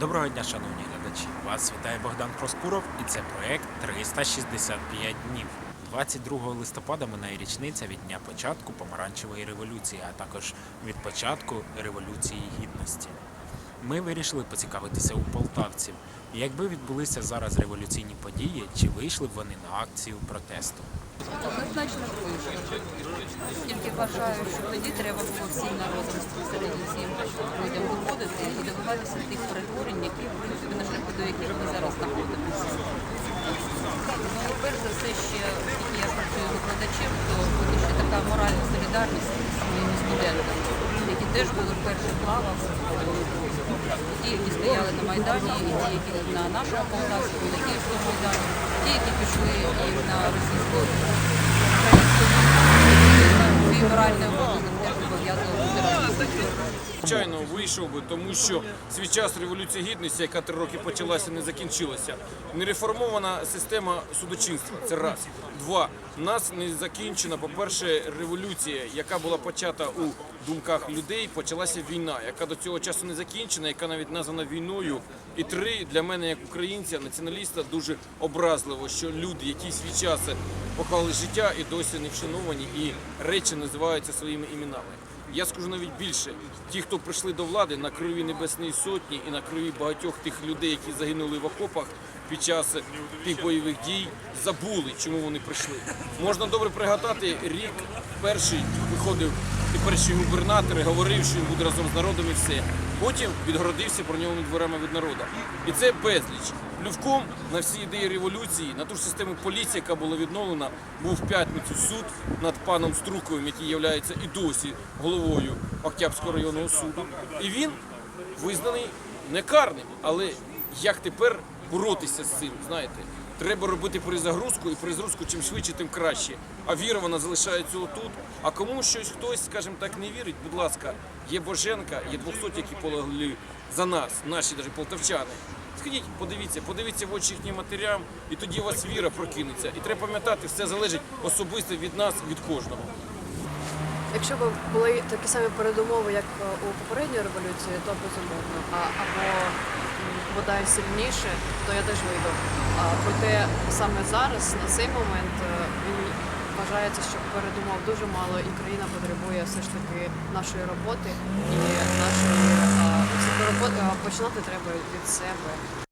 Доброго дня, шановні глядачі! Вас вітає Богдан Проскуров і це проект 365 днів. 22 листопада минає річниця від дня початку помаранчевої революції, а також від початку революції гідності. Ми вирішили поцікавитися у полтавців, якби відбулися зараз революційні події, чи вийшли б вони на акцію протесту. Однозначно вийшло. Тільки вважаю, що тоді треба було всім народом середньо всім людям виходити і добиватися тих перетворень, які в принципі на шляху до яких ми зараз знаходимося. Ну, перш за все, ще я працюю викладачем, то буде ще така моральна солідарність з своїми студентами, які теж були в перших лавах. Ті, які стояли на Майдані, і ті, які на нашому Полтавському, на Київському Майдані, ті, які пішли і на російську свій Звичайно, вийшов би, тому що свій час революції гідності, яка три роки почалася, не закінчилася. Нереформована система судочинства. Це раз. Два. Нас не закінчена, по-перше, революція, яка була почата у думках людей. Почалася війна, яка до цього часу не закінчена, яка навіть названа війною. І три для мене, як українця, націоналіста, дуже образливо, що люди, які свій час поклали життя і досі не вшановані, і речі називаються своїми іменами. Я скажу навіть більше. Ті, хто прийшли до влади на крові Небесної Сотні і на крові багатьох тих людей, які загинули в окопах під час тих бойових дій, забули, чому вони прийшли. Можна добре пригадати, рік перший виходив і перший губернатор і говорив, що він буде разом з народом і все. Потім відгородився броньованими дверами від народу. І це безліч. Плювком на всі ідеї революції, на ту ж систему поліції, яка була відновлена, був в п'ятницю суд над паном Струковим, який є і досі головою Октябрського районного суду. І він визнаний некарним. Але як тепер боротися з цим? Знаєте, треба робити перезагрузку, і перезагрузку чим швидше, тим краще. А віра вона залишається отут. А кому щось хтось, скажімо так, не вірить, будь ласка, є Боженка, є 200, які полегли за нас, наші навіть полтавчани. Сходіть, подивіться, подивіться в очі їхнім матерям, і тоді у вас віра прокинеться. І треба пам'ятати, все залежить особисто від нас, від кожного. Якщо б були такі самі передумови, як е, у попередньої революції, то безумовно. А, або бодай сильніше, то я теж вийду. А, проте саме зараз, на цей момент, е, мені вважається, що передумов дуже мало, і країна потребує все ж таки нашої роботи і нашої починати треба від себе.